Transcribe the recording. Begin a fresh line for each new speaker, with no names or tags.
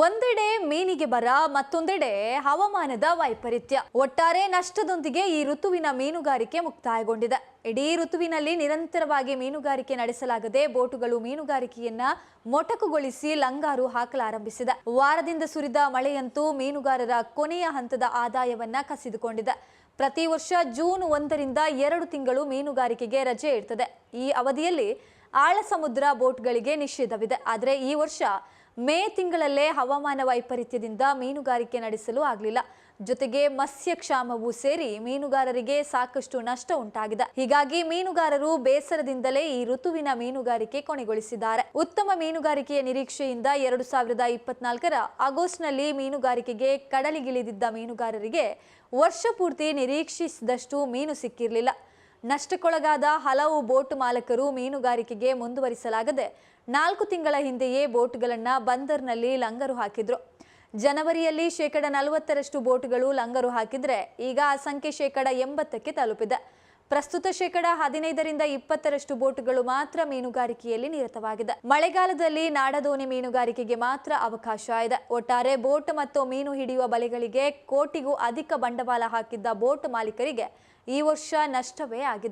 ಒಂದೆಡೆ ಮೀನಿಗೆ ಬರ, ಮತ್ತೊಂದೆಡೆ ಹವಾಮಾನದ ವೈಪರೀತ್ಯ. ಒಟ್ಟಾರೆ ನಷ್ಟದೊಂದಿಗೆ ಈ ಋತುವಿನ ಮೀನುಗಾರಿಕೆ ಮುಕ್ತಾಯಗೊಂಡಿದೆ. ಇಡೀ ಋತುವಿನಲ್ಲಿ ನಿರಂತರವಾಗಿ ಮೀನುಗಾರಿಕೆ ನಡೆಸಲಾಗದೆ ಬೋಟುಗಳು ಮೀನುಗಾರಿಕೆಯನ್ನ ಮೊಟಕುಗೊಳಿಸಿ ಲಂಗಾರು ಹಾಕಲಾರಂಭಿಸಿದೆ. ವಾರದಿಂದ ಸುರಿದ ಮಳೆಯಂತೂ ಮೀನುಗಾರರ ಕೊನೆಯ ಹಂತದ ಆದಾಯವನ್ನ ಕಸಿದುಕೊಂಡಿದೆ. ಪ್ರತಿ ವರ್ಷ ಜೂನ್ ಒಂದರಿಂದ ಎರಡು ತಿಂಗಳು ಮೀನುಗಾರಿಕೆಗೆ ರಜೆ ಇರ್ತದೆ. ಈ ಅವಧಿಯಲ್ಲಿ ಆಳ ಸಮುದ್ರ ಬೋಟ್ಗಳಿಗೆ ನಿಷೇಧವಿದೆ. ಆದರೆ ಈ ವರ್ಷ ಮೇ ತಿಂಗಳಲ್ಲೇ ಹವಾಮಾನ ವೈಪರೀತ್ಯದಿಂದ ಮೀನುಗಾರಿಕೆ ನಡೆಸಲು ಆಗಲಿಲ್ಲ. ಜೊತೆಗೆ ಮತ್ಸ್ಯಕ್ಷಾಮವೂ ಸೇರಿ ಮೀನುಗಾರರಿಗೆ ಸಾಕಷ್ಟು ನಷ್ಟ ಉಂಟಾಗಿದೆ. ಹೀಗಾಗಿ ಮೀನುಗಾರರು ಬೇಸರದಿಂದಲೇ ಈ ಋತುವಿನ ಮೀನುಗಾರಿಕೆ ಕೊನೆಗೊಳಿಸಿದ್ದಾರೆ. ಉತ್ತಮ ಮೀನುಗಾರಿಕೆಯ ನಿರೀಕ್ಷೆಯಿಂದ ಎರಡು ಸಾವಿರದ ಇಪ್ಪತ್ನಾಲ್ಕರ ಆಗಸ್ಟ್ನಲ್ಲಿ ಮೀನುಗಾರಿಕೆಗೆ ಕಡಲಿಗಿಳಿದಿದ್ದ ಮೀನುಗಾರರಿಗೆ ವರ್ಷ ಪೂರ್ತಿ ನಿರೀಕ್ಷಿಸಿದಷ್ಟು ಮೀನು ಸಿಕ್ಕಿರಲಿಲ್ಲ. ನಷ್ಟಕ್ಕೊಳಗಾದ ಹಲವು ಬೋಟ್ ಮಾಲಕರು ಮೀನುಗಾರಿಕೆಗೆ ಮುಂದುವರಿಸಲಾಗದೆ ನಾಲ್ಕು ತಿಂಗಳ ಹಿಂದೆಯೇ ಬೋಟ್ಗಳನ್ನು ಬಂದರ್ನಲ್ಲಿ ಲಂಗರು ಹಾಕಿದ್ರು. ಜನವರಿಯಲ್ಲಿ ಶೇಕಡ ನಲವತ್ತರಷ್ಟು ಬೋಟ್ಗಳು ಲಂಗರು ಹಾಕಿದ್ರೆ ಈಗ ಆ ಸಂಖ್ಯೆ ಶೇಕಡ ಎಂಬತ್ತಕ್ಕೆ ತಲುಪಿದೆ. ಪ್ರಸ್ತುತ ಶೇಕಡ ಹದಿನೈದರಿಂದ ಇಪ್ಪತ್ತರಷ್ಟು ಬೋಟುಗಳು ಮಾತ್ರ ಮೀನುಗಾರಿಕೆಯಲ್ಲಿ ನಿರತವಾಗಿದೆ. ಮಳೆಗಾಲದಲ್ಲಿ ನಾಡದೋಣಿ ಮೀನುಗಾರಿಕೆಗೆ ಮಾತ್ರ ಅವಕಾಶ ಇದೆ. ಒಟ್ಟಾರೆ ಬೋಟ್ ಮತ್ತು ಮೀನು ಹಿಡಿಯುವ ಬಲೆಗಳಿಗೆ ಕೋಟಿಗೂ ಅಧಿಕ ಬಂಡವಾಳ ಹಾಕಿದ್ದ ಬೋಟ್ ಮಾಲೀಕರಿಗೆ ಈ ವರ್ಷ ನಷ್ಟವೇ ಆಗಿದೆ.